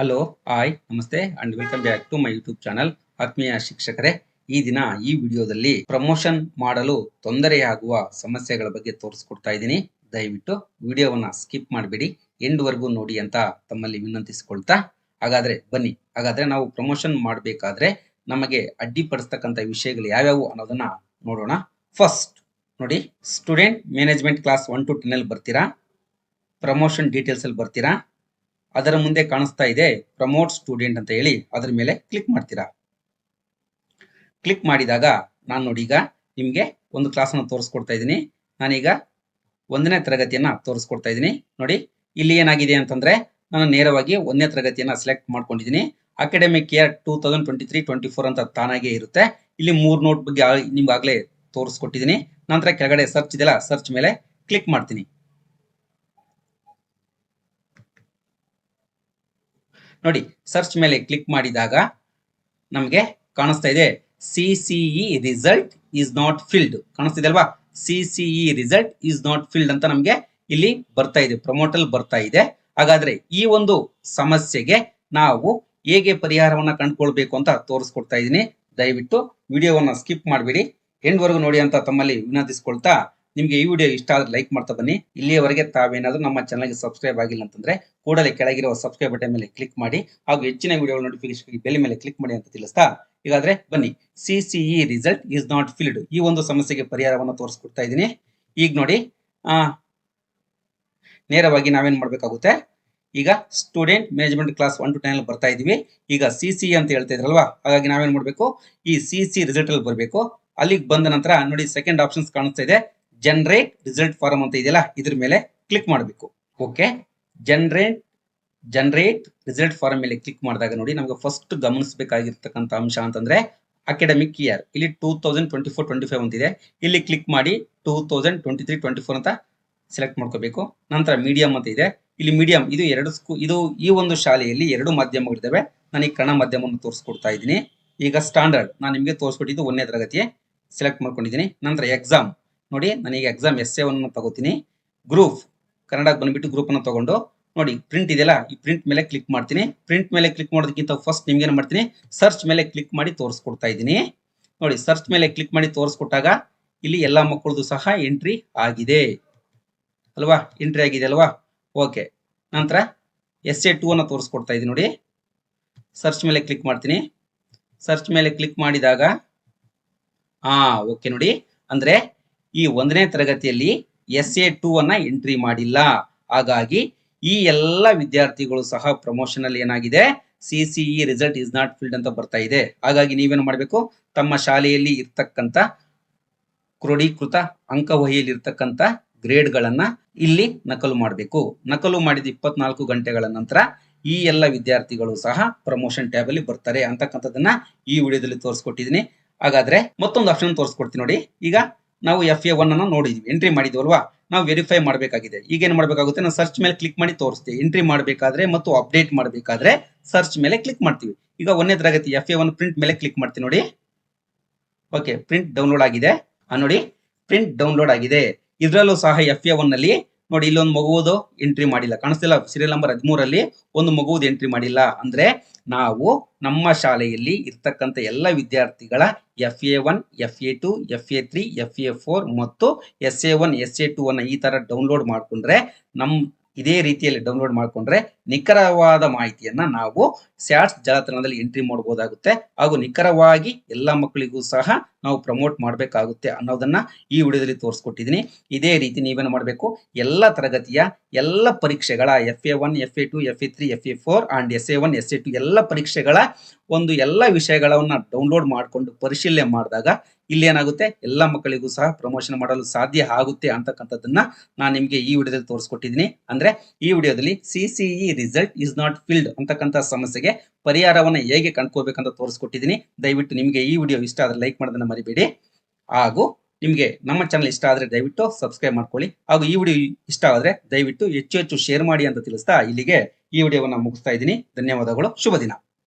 Hello hi ನಮಸ್ತೆ and welcome back to my YouTube channel ಆತ್ಮೀಯ ಶಿಕ್ಷಕರೇ. ಈ ದಿನ ಈ ವಿಡಿಯೋದಲ್ಲಿ ಪ್ರಮೋಷನ್ ಮಾಡಲು ತೊಂದರೆಯಾಗುವ ಸಮಸ್ಯೆಗಳ ಬಗ್ಗೆ ತೋರಿಸ್ಕೊಡ್ತಾ ಇದ್ದೀನಿ. ದಯವಿಟ್ಟು ವಿಡಿಯೋವನ್ನ ಸ್ಕಿಪ್ ಮಾಡಬೇಡಿ. ಎಂಡ್ ವರೆಗೂ ನೋಡಿ ಅಂತ ತಮ್ಮಲ್ಲಿ ವಿನಂತಿಸಿಕೊಳ್ತಾ. ಹಾಗಾದ್ರೆ ಬನ್ನಿ, ಹಾಗಾದ್ರೆ ನಾವು ಪ್ರಮೋಷನ್ ಮಾಡಬೇಕಾದ್ರೆ ನಮಗೆ ಅಡ್ಡಿಪಡಿಸ್ತಕ್ಕಂಥ ವಿಷಯಗಳು ಯಾವ್ಯಾವು ಅನ್ನೋದನ್ನ ನೋಡೋಣ. ಫಸ್ಟ್ ನೋಡಿ student management class one two ten ಅಲ್ಲಿ ಬರ್ತೀರಾ? ಪ್ರಮೋಷನ್ ಡೀಟೇಲ್ಸ್ ಅಲ್ಲಿ ಬರ್ತೀರಾ? ಅದರ ಮುಂದೆ ಕಾಣಿಸ್ತಾ ಇದೆ ಪ್ರಮೋಟ್ ಸ್ಟೂಡೆಂಟ್ ಅಂತ ಹೇಳಿ ಅದರ ಮೇಲೆ ಕ್ಲಿಕ್ ಮಾಡ್ತೀರಾ? ಕ್ಲಿಕ್ ಮಾಡಿದಾಗ ನಾನು ನೋಡಿ ಈಗ ನಿಮಗೆ ಒಂದು ಕ್ಲಾಸನ್ನು ತೋರಿಸ್ಕೊಡ್ತಾ ಇದ್ದೀನಿ. ನಾನೀಗ ಒಂದನೇ ತರಗತಿಯನ್ನ ತೋರಿಸ್ಕೊಡ್ತಾ ಇದ್ದೀನಿ. ನೋಡಿ, ಇಲ್ಲಿ ಏನಾಗಿದೆ ಅಂತಂದ್ರೆ ನಾನು ನೇರವಾಗಿ ಒಂದನೇ ತರಗತಿಯನ್ನ ಸೆಲೆಕ್ಟ್ ಮಾಡ್ಕೊಂಡಿದ್ದೀನಿ. Academic year two thousand twenty three twenty four ಅಂತ ತಾನಾಗೆ ಇರುತ್ತೆ. ಇಲ್ಲಿ ಮೂರು ನೋಟ್ ಬಗ್ಗೆ ನಿಮ್ಗಾಗಲೇ ತೋರಿಸ್ಕೊಟ್ಟಿದ್ದೀನಿ. ನಂತರ ಕೆಳಗಡೆ ಸರ್ಚ್ ಇದೆಯಲ್ಲ ಸರ್ಚ್ ಮೇಲೆ ಕ್ಲಿಕ್ ಮಾಡ್ತೀನಿ. ನೋಡಿ ಸರ್ಚ್ ಮೇಲೆ ಕ್ಲಿಕ್ ಮಾಡಿದಾಗ ನಮಗೆ ಕಾಣಿಸ್ತಾ ಇದೆ. C CE result is not filled ಕಾಣಿಸ್ತಿದೆ ಅಲ್ವಾ? C CE result is not filled ಅಂತ ನಮಗೆ ಇಲ್ಲಿ ಬರ್ತಾ ಇದೆ. ಪ್ರಮೋಟಲ್ ಬರ್ತಾ ಇದೆ. ಹಾಗಾದ್ರೆ ಈ ಒಂದು ಸಮಸ್ಯೆಗೆ ನಾವು ಹೇಗೆ ಪರಿಹಾರವನ್ನ ಕಂಡುಕೊಳ್ಬೇಕು ಅಂತ ತೋರಿಸ್ಕೊಡ್ತಾ ಇದ್ದೀನಿ. ದಯವಿಟ್ಟು ವಿಡಿಯೋವನ್ನ ಸ್ಕಿಪ್ ಮಾಡಬೇಡಿ. ಎಂಡ್ವರೆಗೂ ನೋಡಿ ಅಂತ ತಮ್ಮಲ್ಲಿ ವಿನಂತಿಸ್ಕೊಳ್ತಾ ನಿಮ್ಗೆ ಈ ವಿಡಿಯೋ ಇಷ್ಟ ಆದ್ರೆ ಲೈಕ್ ಮಾಡ್ತಾ ಬನ್ನಿ. ಇಲ್ಲಿಯವರೆಗೆ ತಾವೇನಾದರೂ ನಮ್ಮ ಚಾನಲ್ಗೆ ಸಬ್ಸ್ಕ್ರೈಬ್ ಆಗಿಲ್ಲ ಅಂತಂದ್ರೆ ಕೂಡಲೇ ಕೆಳಗಿರುವ ಸಬ್ಸ್ಕ್ರೈಬ್ ಬಟನ್ ಮೇಲೆ ಕ್ಲಿಕ್ ಮಾಡಿ ಹಾಗೂ ಹೆಚ್ಚಿನ ವಿಡಿಯೋ ನೋಟಿಫಿಕೇಶನ್ ಬೆಲ್ ಮೇಲೆ ಕ್ಲಿಕ್ ಮಾಡಿ ಅಂತ ತಿಳಿಸ್ತಾ ಈಗಾದ್ರೆ ಬನ್ನಿ. C CE result is not filled ಈ ಒಂದು ಸಮಸ್ಯೆಗೆ ಪರಿಹಾರವನ್ನು ತೋರಿಸ್ಕೊಡ್ತಾ ಇದ್ದೀನಿ. ಈಗ ನೋಡಿ ನೇರವಾಗಿ ನಾವೇನ್ ಮಾಡಬೇಕಾಗುತ್ತೆ? ಈಗ student management class one two ten ಬರ್ತಾ ಇದೀವಿ ಈಗ ಸಿ ಸಿ ಅಂತ ಹೇಳ್ತಾ ಇದ್ರಲ್ವಾ? ಹಾಗಾಗಿ ನಾವೇನ್ ಮಾಡಬೇಕು? ಈ ಸಿ ಸಿ ರಿಸಲ್ಟ್ ಅಲ್ಲಿ ಬರಬೇಕು. ಅಲ್ಲಿಗೆ ಬಂದ ನಂತರ ನೋಡಿ ಸೆಕೆಂಡ್ ಆಪ್ಷನ್ಸ್ ಕಾಣಿಸ್ತಾ ಇದೆ. ಜನರೇಟ್ ರಿಸಲ್ಟ್ ಫಾರಂ ಅಂತ ಇದೆಯಲ್ಲ, ಇದ್ರ ಮೇಲೆ ಕ್ಲಿಕ್ ಮಾಡಬೇಕು. Okay generate generate result form ಮೇಲೆ ಕ್ಲಿಕ್ ಮಾಡಿದಾಗ ನೋಡಿ ನಮಗೆ ಫಸ್ಟ್ ಗಮನಿಸಬೇಕಾಗಿರ್ತಕ್ಕಂಥ ಅಂಶ ಅಂತಂದ್ರೆ ಅಕಾಡೆಮಿಕ್ ಇಯರ್ ಇಲ್ಲಿ two thousand twenty four twenty five ಅಂತಿದೆ. ಇಲ್ಲಿ ಕ್ಲಿಕ್ ಮಾಡಿ two thousand twenty three twenty four ಅಂತ ಸೆಲೆಕ್ಟ್ ಮಾಡ್ಕೋಬೇಕು. ನಂತರ ಮೀಡಿಯಂ ಅಂತ ಇದೆ. ಇಲ್ಲಿ ಮೀಡಿಯಂ ಇದು ಎರಡು ಸ್ಕೂ ಇದು ಈ ಒಂದು ಶಾಲೆಯಲ್ಲಿ ಎರಡು ಮಾಧ್ಯಮಗಳಿದ್ದಾವೆ. ನಾನು ಈ ಕನ್ನಡ ಮಾಧ್ಯಮವನ್ನು ತೋರಿಸ್ಕೊಡ್ತಾ ಇದ್ದೀನಿ. ಈಗ ಸ್ಟ್ಯಾಂಡರ್ಡ್ ನಾನು ನಿಮಗೆ ತೋರಿಸ್ಬಿಟ್ಟಿದ್ದು ಒಂದನೇ ತರಗತಿ ಸೆಲೆಕ್ಟ್ ಮಾಡ್ಕೊಂಡಿದ್ದೀನಿ. ನಂತರ ಎಕ್ಸಾಮ್ ನೋಡಿ ನನಗೆ ಎಕ್ಸಾಮ್ ಎಸ್ ಎ ಒನ್ ತಗೋತೀನಿ. ಗ್ರೂಪ್ ಕನ್ನಡಕ್ಕೆ ಬಂದ್ಬಿಟ್ಟು ಗ್ರೂಪ್ ಅನ್ನು ತಗೊಂಡು, ನೋಡಿ ಪ್ರಿಂಟ್ ಇದೆಯಲ್ಲ, ಈ ಪ್ರಿಂಟ್ ಮೇಲೆ ಕ್ಲಿಕ್ ಮಾಡ್ತೀನಿ. ಪ್ರಿಂಟ್ ಮೇಲೆ ಕ್ಲಿಕ್ ಮಾಡೋದಕ್ಕಿಂತ ಫಸ್ಟ್ ನಿಮ್ಗೆ ಏನು ಮಾಡ್ತೀನಿ? ಸರ್ಚ್ ಮೇಲೆ ಕ್ಲಿಕ್ ಮಾಡಿ ತೋರಿಸ್ಕೊಡ್ತಾ ಇದ್ದೀನಿ. ನೋಡಿ ಸರ್ಚ್ ಮೇಲೆ ಕ್ಲಿಕ್ ಮಾಡಿ ತೋರಿಸ್ಕೊಟ್ಟಾಗ ಇಲ್ಲಿ ಎಲ್ಲ ಮಕ್ಕಳದು ಸಹ ಎಂಟ್ರಿ ಆಗಿದೆ. ಅಲ್ವಾ? ಎಂಟ್ರಿ ಆಗಿದೆ ಅಲ್ವಾ? ಓಕೆ ನಂತರ ಎಸ್ ಎ ಟೂ ಅನ್ನು ತೋರಿಸ್ಕೊಡ್ತಾ ಇದ್ದೀನಿ ನೋಡಿ. ಸರ್ಚ್ ಮೇಲೆ ಕ್ಲಿಕ್ ಮಾಡ್ತೀನಿ. ಸರ್ಚ್ ಮೇಲೆ ಕ್ಲಿಕ್ ಮಾಡಿದಾಗ ಹಾ ಓಕೆ ನೋಡಿ. ಅಂದ್ರೆ ಈ ಒಂದನೇ ತರಗತಿಯಲ್ಲಿ ಎಸ್ ಎ ಟೂ ಅನ್ನ ಎಂಟ್ರಿ ಮಾಡಿಲ್ಲ. ಹಾಗಾಗಿ ಈ ಎಲ್ಲ ವಿದ್ಯಾರ್ಥಿಗಳು ಸಹ ಪ್ರಮೋಷನ್ ಅಲ್ಲಿ ಏನಾಗಿದೆ? C CE result is not filled ಅಂತ ಬರ್ತಾ ಇದೆ. ಹಾಗಾಗಿ ನೀವೇನು ಮಾಡಬೇಕು? ತಮ್ಮ ಶಾಲೆಯಲ್ಲಿ ಇರ್ತಕ್ಕಂಥ ಕ್ರೋಢೀಕೃತ ಅಂಕವಹಿಯಲ್ಲಿ ಇರ್ತಕ್ಕಂಥ ಗ್ರೇಡ್ಗಳನ್ನ ಇಲ್ಲಿ ನಕಲು ಮಾಡಬೇಕು. ನಕಲು ಮಾಡಿದ ಇಪ್ಪತ್ನಾಲ್ಕು ಗಂಟೆಗಳ ನಂತರ ಈ ಎಲ್ಲ ವಿದ್ಯಾರ್ಥಿಗಳು ಸಹ ಪ್ರಮೋಷನ್ ಟ್ಯಾಬ್ ಅಲ್ಲಿ ಬರ್ತಾರೆ ಅಂತಕ್ಕಂಥದ್ದನ್ನ ಈ ವಿಡಿಯೋದಲ್ಲಿ ತೋರಿಸ್ಕೊಟ್ಟಿದ್ದೀನಿ. ಹಾಗಾದ್ರೆ ಮತ್ತೊಂದು ಆಪ್ಷನ್ ತೋರಿಸ್ಕೊಡ್ತೀನಿ ನೋಡಿ. ಈಗ ನಾವು ಎಫ್ ಎ ಒನ್ ಅನ್ನು ನೋಡಿದ್ವಿ. ಎಂಟ್ರಿ ಮಾಡಿದ್ವಲ್ವಾ? ನಾವು ವೆರಿಫೈ ಮಾಡಬೇಕಾಗಿದೆ. ಈಗ ಏನು ಮಾಡಬೇಕಾಗುತ್ತೆ? ನಾವು ಸರ್ಚ್ ಮೇಲೆ ಕ್ಲಿಕ್ ಮಾಡಿ ತೋರಿಸ್ತೀವಿ. ಎಂಟ್ರಿ ಮಾಡಬೇಕಾದ್ರೆ ಮತ್ತು ಅಪ್ಡೇಟ್ ಮಾಡಬೇಕಾದ್ರೆ ಸರ್ಚ್ ಮೇಲೆ ಕ್ಲಿಕ್ ಮಾಡ್ತೀವಿ. ಈಗ ಒಂದನೇ ತರಗತಿ ಎಫ್ ಎ ಒನ್ ಪ್ರಿಂಟ್ ಮೇಲೆ ಕ್ಲಿಕ್ ಮಾಡ್ತೀವಿ ನೋಡಿ. ಓಕೆ ಪ್ರಿಂಟ್ ಡೌನ್ಲೋಡ್ ಆಗಿದೆ. ನೋಡಿ ಪ್ರಿಂಟ್ ಡೌನ್ಲೋಡ್ ಆಗಿದೆ. ಇದರಲ್ಲೂ ಸಹ ಎಫ್ ಎ ಒನ್ನಲ್ಲಿ ನೋಡಿ, ಇಲ್ಲೊಂದು ಮಗುವುದು ಎಂಟ್ರಿ ಮಾಡಿಲ್ಲ. ಕಾಣಿಸ್ತಿಲ್ಲ ಸೀರಿಯಲ್ ನಂಬರ್ ಹದಿಮೂರಲ್ಲಿ ಒಂದು ಮಗುವುದು ಎಂಟ್ರಿ ಮಾಡಿಲ್ಲ ಅಂದ್ರೆ ನಾವು ನಮ್ಮ ಶಾಲೆಯಲ್ಲಿ ಇರ್ತಕ್ಕಂಥ ಎಲ್ಲ ವಿದ್ಯಾರ್ಥಿಗಳ F A one F A two F A three F A four ಮತ್ತು S A one S A two ಅನ್ನ ಈ ತರ ಡೌನ್ಲೋಡ್ ಮಾಡ್ಕೊಂಡ್ರೆ ನಮ್ ಇದೇ ರೀತಿಯಲ್ಲಿ ಡೌನ್ಲೋಡ್ ಮಾಡ್ಕೊಂಡ್ರೆ ನಿಖರವಾದ ಮಾಹಿತಿಯನ್ನ ನಾವು ಸ್ಯಾಟ್ಸ್ ಜಾಲತಾಣದಲ್ಲಿ ಎಂಟ್ರಿ ಮಾಡಬಹುದಾಗುತ್ತೆ ಹಾಗೂ ನಿಖರವಾಗಿ ಎಲ್ಲ ಮಕ್ಕಳಿಗೂ ಸಹ ನಾವು ಪ್ರಮೋಟ್ ಮಾಡಬೇಕಾಗುತ್ತೆ ಅನ್ನೋದನ್ನ ಈ ವಿಡಿಯೋದಲ್ಲಿ ತೋರಿಸ್ಕೊಟ್ಟಿದ್ದೀನಿ ಇದೇ ರೀತಿ ನೀವೇನು ಮಾಡಬೇಕು? ಎಲ್ಲ ತರಗತಿಯ ಎಲ್ಲ ಪರೀಕ್ಷೆಗಳ F A one F A two F A three F A four and S A one S A two ಎಲ್ಲ ಪರೀಕ್ಷೆಗಳ ಒಂದು ಎಲ್ಲ ವಿಷಯಗಳನ್ನ ಡೌನ್ಲೋಡ್ ಮಾಡಿಕೊಂಡು ಪರಿಶೀಲನೆ ಮಾಡಿದಾಗ ಇಲ್ಲಿ ಏನಾಗುತ್ತೆ? ಎಲ್ಲ ಮಕ್ಕಳಿಗೂ ಸಹ ಪ್ರಮೋಷನ್ ಮಾಡಲು ಸಾಧ್ಯ ಆಗುತ್ತೆ ಅಂತಕ್ಕಂಥದ್ದನ್ನ ನಾನು ನಿಮಗೆ ಈ ವಿಡಿಯೋದಲ್ಲಿ ತೋರಿಸ್ಕೊಟ್ಟಿದ್ದೀನಿ ಅಂದ್ರೆ ಈ ವಿಡಿಯೋದಲ್ಲಿ C CE result is not filled ಅಂತಕ್ಕಂಥ ಸಮಸ್ಯೆಗೆ ಪರಿಹಾರವನ್ನ ಹೇಗೆ ಕಂಡ್ಕೋಬೇಕಂತ ತೋರಿಸ್ಕೊಟ್ಟಿದ್ದೀನಿ. ದಯವಿಟ್ಟು ನಿಮಗೆ ಈ ವಿಡಿಯೋ ಇಷ್ಟ ಆದ್ರೆ ಲೈಕ್ ಮಾಡೋದನ್ನ ಮರಿಬೇಡಿ. ಹಾಗೂ ನಿಮಗೆ ನಮ್ಮ ಚಾನಲ್ ಇಷ್ಟ ಆದ್ರೆ ದಯವಿಟ್ಟು ಸಬ್ಸ್ಕ್ರೈಬ್ ಮಾಡ್ಕೊಳ್ಳಿ. ಹಾಗೂ ಈ ವಿಡಿಯೋ ಇಷ್ಟ ಆದರೆ ದಯವಿಟ್ಟು ಹೆಚ್ಚು ಹೆಚ್ಚು ಶೇರ್ ಮಾಡಿ ಅಂತ ತಿಳಿಸ್ತಾ ಇಲ್ಲಿಗೆ ಈ ವಿಡಿಯೋವನ್ನ ಮುಗಿಸ್ತಾ ಇದ್ದೀನಿ. ಧನ್ಯವಾದಗಳು. ಶುಭ ದಿನ.